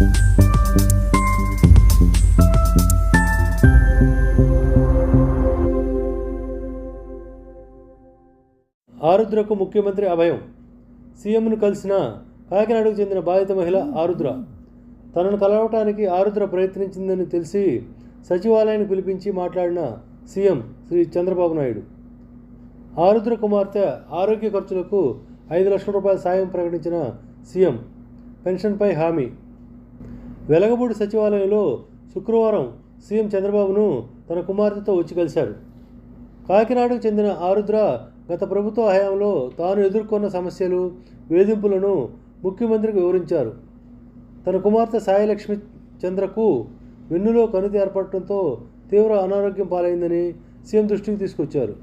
ఆరుద్రకు ముఖ్యమంత్రి అభయం. సీఎంను కలిసిన కాకినాడకు చెందిన బాధిత మహిళ ఆరుద్ర. తనను కలవటానికి ఆరుద్ర ప్రయత్నించిందని తెలిసి సచివాలయాన్ని పిలిపించి మాట్లాడిన సీఎం శ్రీ చంద్రబాబు నాయుడు. ఆరుద్ర కుమార్తె ఆరోగ్య ఖర్చులకు ఐదు లక్షల రూపాయల సాయం ప్రకటించిన సీఎం. పెన్షన్పై హామీ. వెలగపూడి సచివాలయంలో శుక్రవారం సీఎం చంద్రబాబును తన కుమార్తెతో వచ్చి కలిశారు. కాకినాడకు చెందిన ఆరుద్ర గత ప్రభుత్వ హయాంలో తాను ఎదుర్కొన్న సమస్యలు వేధింపులను ముఖ్యమంత్రికి వివరించారు. తన కుమార్తె సాయిలక్ష్మి చంద్రకు వెన్నులో కనుది ఏర్పడటంతో తీవ్ర అనారోగ్యం పాలైందని సీఎం దృష్టికి తీసుకొచ్చారు.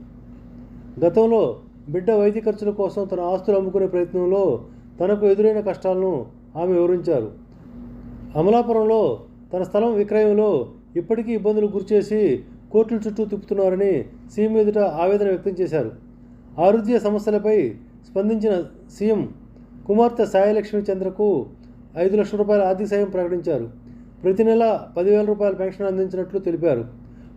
గతంలో బిడ్డ వైద్య ఖర్చుల కోసం తన ఆస్తులు అమ్ముకునే ప్రయత్నంలో తనకు ఎదురైన కష్టాలను ఆమె వివరించారు. అమలాపురంలో తన స్థలం విక్రయంలో ఇప్పటికీ ఇబ్బందులు గురిచేసి కోర్టుల చుట్టూ తిప్పుతున్నారని సీఎం ఎదుట ఆవేదన వ్యక్తం చేశారు. ఆరోగ్య సమస్యలపై స్పందించిన సీఎం కుమార్తె సాయలక్ష్మి చంద్రకు ఐదు లక్షల రూపాయల ఆర్థిక సాయం ప్రకటించారు. ప్రతి నెల పదివేల రూపాయల పెన్షన్ అందించినట్లు తెలిపారు.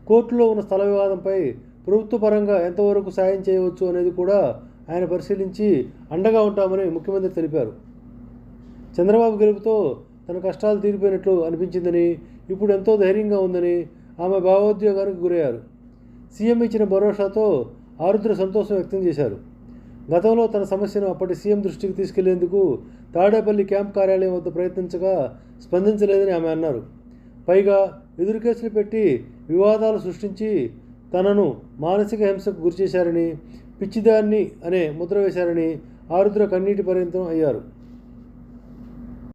కోర్టులో ఉన్న స్థల వివాదంపై ప్రభుత్వ పరంగా ఎంతవరకు సాయం చేయవచ్చు అనేది కూడా ఆయన పరిశీలించి అండగా ఉంటామని ముఖ్యమంత్రి తెలిపారు. చంద్రబాబు గెలుపుతో తన కష్టాలు తీరిపోయినట్లు అనిపించిందని ఇప్పుడు ఎంతో ధైర్యంగా ఉందని ఆమె భావోద్వేగానికి గురయ్యారు. సీఎం ఇచ్చిన భరోసాతో ఆరుద్ర సంతోషం వ్యక్తం చేశారు. గతంలో తన సమస్యను అప్పటి సీఎం దృష్టికి తీసుకెళ్ళేందుకు తాడేపల్లి క్యాంప్ కార్యాలయం వద్ద ప్రయత్నించగా స్పందించలేదని ఆమె అన్నారు. పైగా ఎదురు కేసులు పెట్టి వివాదాలు సృష్టించి తనను మానసిక హింసకు గురిచేశారని పిచ్చిదాన్ని అనే ముద్ర వేశారని ఆరుద్ర కన్నీటి పర్యంతం అయ్యారు.